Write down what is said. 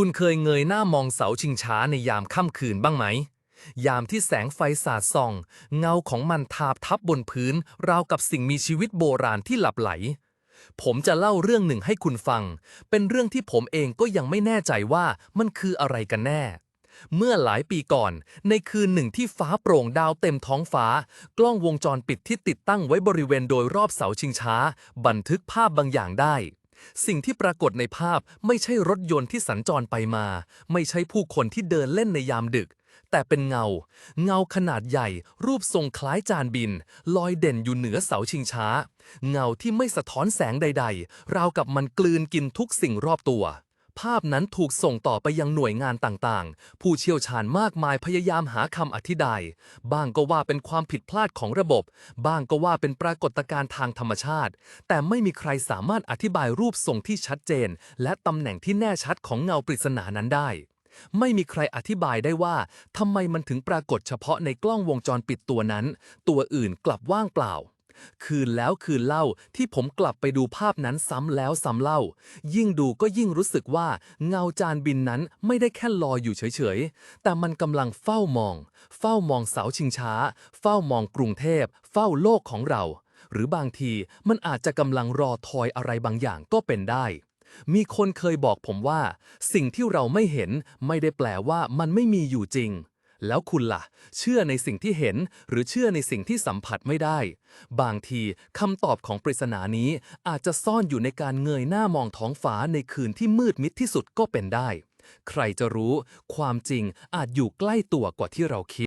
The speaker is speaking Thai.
คุณเคยเงยหน้ามองเสาชิงช้าในยามค่ำคืนบ้างไหม ยามที่แสงไฟสาดส่อง เงาของมันทาบทับบนพื้น ราวกับสิ่งมีชีวิตโบราณที่หลับไหล ผมจะเล่าเรื่องหนึ่งให้คุณฟัง เป็นเรื่องที่ผมเองก็ยังไม่แน่ใจว่ามันคืออะไรกันแน่ เมื่อหลายปีก่อน ในคืนหนึ่งที่ฟ้าโปร่งดาวเต็มท้องฟ้า กล้องวงจรปิดที่ติดตั้งไว้บริเวณโดยรอบเสาชิงช้า บันทึกภาพบางอย่างได้ สิ่งที่ปรากฏในภาพไม่ใช่รถยนต์ที่สัญจรไปมา ไม่ใช่ผู้คนที่เดินเล่นในยามดึก แต่เป็นเงา เงาขนาดใหญ่ รูปทรงคล้ายจานบิน ลอยเด่นอยู่เหนือเสาชิงช้า เงาที่ไม่สะท้อนแสงใด ๆ ราวกับมันกลืนกินทุกสิ่งรอบตัว ภาพนั้นถูกส่งต่อไปยังหน่วยงานต่างๆ ผู้เชี่ยวชาญมากมายพยายามหาคำอธิบาย บ้างก็ว่าเป็นความผิดพลาดของระบบ บ้างก็ว่าเป็นปรากฏการณ์ทางธรรมชาติ แต่ไม่มีใครสามารถอธิบายรูปทรงที่ชัดเจน และตำแหน่งที่แน่ชัดของเงาปริศนานั้นได้ ไม่มีใครอธิบายได้ว่าทำไมมันถึงปรากฏเฉพาะในกล้องวงจรปิดตัวนั้น ตัวอื่นกลับว่างเปล่า คืนแล้วคืนเล่าที่ผมกลับไปดูภาพนั้นซ้ำแล้วซ้ำเล่า ยิ่งดูก็ยิ่งรู้สึกว่าเงาจานบินนั้นไม่ได้แค่ลอยอยู่เฉยๆ แต่มันกำลังเฝ้ามอง เฝ้ามองเสาชิงช้า เฝ้ามองกรุงเทพ เฝ้าโลกของเรา หรือบางทีมันอาจจะกำลังรอทอยอะไรบางอย่างก็เป็นได้มีคนเคยบอกผมว่า สิ่งที่เราไม่เห็นไม่ได้แปลว่ามันไม่มีอยู่จริง แล้วคุณล่ะ เชื่อในสิ่งที่เห็นหรือเชื่อในสิ่งที่สัมผัสไม่ได้ บางทีคำตอบของปริศนานี้อาจจะซ่อนอยู่ในการเงยหน้ามองท้องฟ้าในคืนที่มืดมิดที่สุดก็เป็นได้ ใครจะรู้ ความจริงอาจอยู่ใกล้ตัวกว่าที่เราคิด